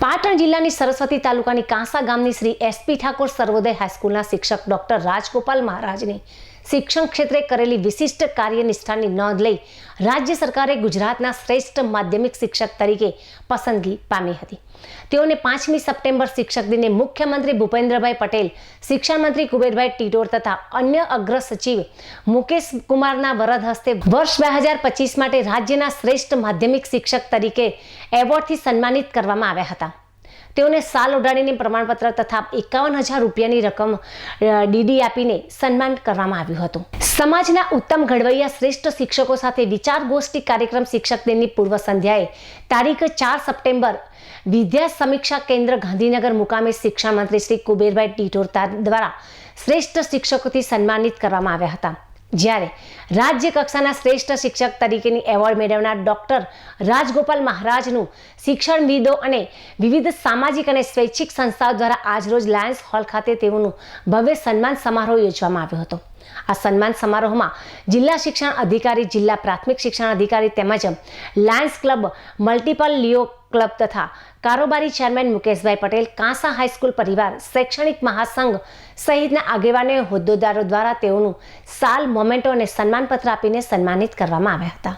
પાટણ જિલ્લાની સરસ્વતી તાલુકાની કાંસા ગામની શ્રી એસપી ઠાકોર સર્વોદય હાઈસ્કૂલના શિક્ષક ડોક્ટર રાજગોપાલ મહારાજની શિક્ષણ ક્ષેત્રે કરેલી વિશિષ્ટ કાર્યનિષ્ઠાની નોંધ લઈ રાજ્ય સરકારે ગુજરાતના શ્રેષ્ઠ માધ્યમિક શિક્ષક તરીકે પસંદગી પામી હતી. તેઓને પાંચમી સપ્ટેમ્બર શિક્ષક દિને મુખ્યમંત્રી ભૂપેન્દ્રભાઈ પટેલ શિક્ષણ મંત્રી કુબેરભાઈ ટીટોર તથા અન્ય અગ્ર સચિવ મુકેશ કુમારના વરદ હસ્તે વર્ષ બે હજાર પચીસ માટે રાજ્યના શ્રેષ્ઠ માધ્યમિક શિક્ષક તરીકે એવોર્ડથી સન્માનિત કરવામાં આવ્યા હતા. તેઓને સાલ ઉડાડીને પ્રમાણપત્ર તથા એકાવન હજાર રૂપિયાની રકમ ડીડી આપીને સન્માન કરવામાં આવ્યું હતું. સમાજના ઉત્તમ ઘડવૈયા શ્રેષ્ઠ શિક્ષકો સાથે વિચાર ગોષ્ઠી કાર્યક્રમ શિક્ષક દિનની પૂર્વ સંધ્યાએ તારીખ ચાર સપ્ટેમ્બર વિદ્યા સમીક્ષા કેન્દ્ર ગાંધીનગર મુકામે શિક્ષણ મંત્રી શ્રી કુબેરભાઈ ટીટોરતા દ્વારા શ્રેષ્ઠ શિક્ષકોથી સન્માનિત કરવામાં આવ્યા હતા. જ્યારે રાજ્ય કક્ષાના શ્રેષ્ઠ શિક્ષક તરીકેની એવોર્ડ મેળવનાર ડૉક્ટર રાજગોપાલ મહારાજનું શિક્ષણવિદો અને વિવિધ સામાજિક અને સ્વૈચ્છિક સંસ્થાઓ દ્વારા આજરોજ લાયન્સ હોલ ખાતે તેઓનું ભવ્ય સન્માન સમારોહ યોજવામાં આવ્યો હતો. આ સન્માન સમારોહમાં જિલ્લા શિક્ષણ અધિકારી, જિલ્લા પ્રાથમિક શિક્ષણ અધિકારી તેમજ Lions Club, multiple Leo club તથા કારોબારી chairman Mukeshbhai Patel, Kansa high school પરિવાર, શૈક્ષણિક મહાસંઘ સહિતના આગેવાનો હોદ્દેદારો દ્વારા તેઓનું સાલ મોમેન્ટોને સન્માનપત્ર આપીને સન્માનિત કરવામાં આવ્યા હતા.